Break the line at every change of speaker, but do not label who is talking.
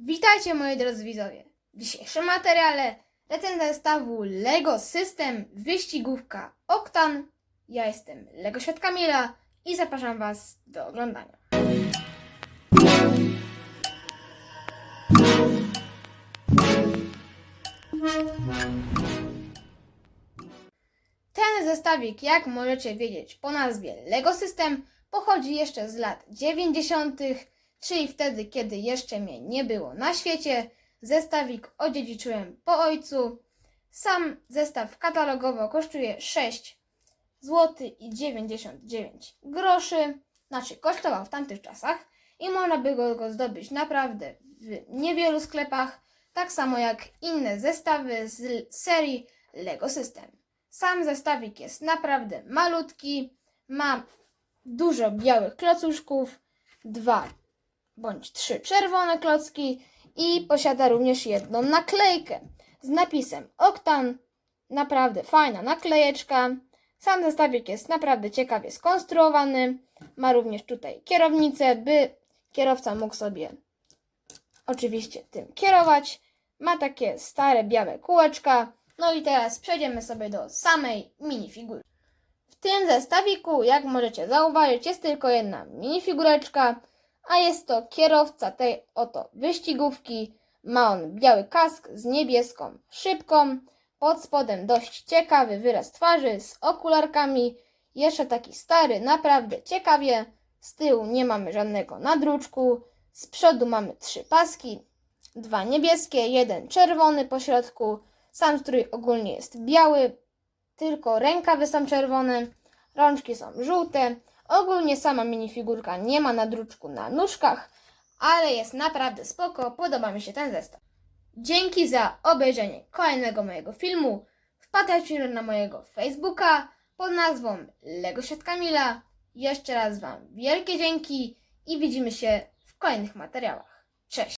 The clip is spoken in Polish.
Witajcie moi drodzy widzowie. W dzisiejszym materiale recenzja zestawu LEGO System Wyścigówka Oktan. Ja jestem LEGO Świat Kamila i zapraszam Was do oglądania. Ten zestawik, jak możecie wiedzieć po nazwie LEGO System, pochodzi jeszcze z lat 90., czyli wtedy, kiedy jeszcze mnie nie było na świecie. Zestawik odziedziczyłem po ojcu. Sam zestaw katalogowo kosztuje 6 zł i 99 groszy. Znaczy, kosztował w tamtych czasach i można by go, go zdobyć naprawdę w niewielu sklepach, tak samo jak inne zestawy z serii LEGO System. Sam zestawik jest naprawdę malutki, ma dużo białych klocuszków, dwa bądź trzy czerwone klocki i posiada również jedną naklejkę z napisem Oktan. Naprawdę fajna naklejeczka. Sam zestawik jest naprawdę ciekawie skonstruowany. Ma również tutaj kierownicę, by kierowca mógł sobie oczywiście tym kierować. Ma takie stare białe kółeczka. No i teraz przejdziemy sobie do samej minifigury. W tym zestawiku, jak możecie zauważyć, jest tylko jedna minifigureczka, a jest to kierowca tej oto wyścigówki. Ma on biały kask z niebieską szybką, pod spodem dość ciekawy wyraz twarzy z okularkami, jeszcze taki stary, naprawdę ciekawie. Z tyłu nie mamy żadnego nadruczku, z przodu mamy trzy paski, dwa niebieskie, jeden czerwony po środku. Sam strój ogólnie jest biały, tylko rękawy są czerwone, rączki są żółte. Ogólnie sama minifigurka nie ma nadruczku na nóżkach, ale jest naprawdę spoko, podoba mi się ten zestaw. Dzięki za obejrzenie kolejnego mojego filmu. Wpadajcie na mojego Facebooka pod nazwą Lego Świat Kamila. Jeszcze raz Wam wielkie dzięki i widzimy się w kolejnych materiałach. Cześć!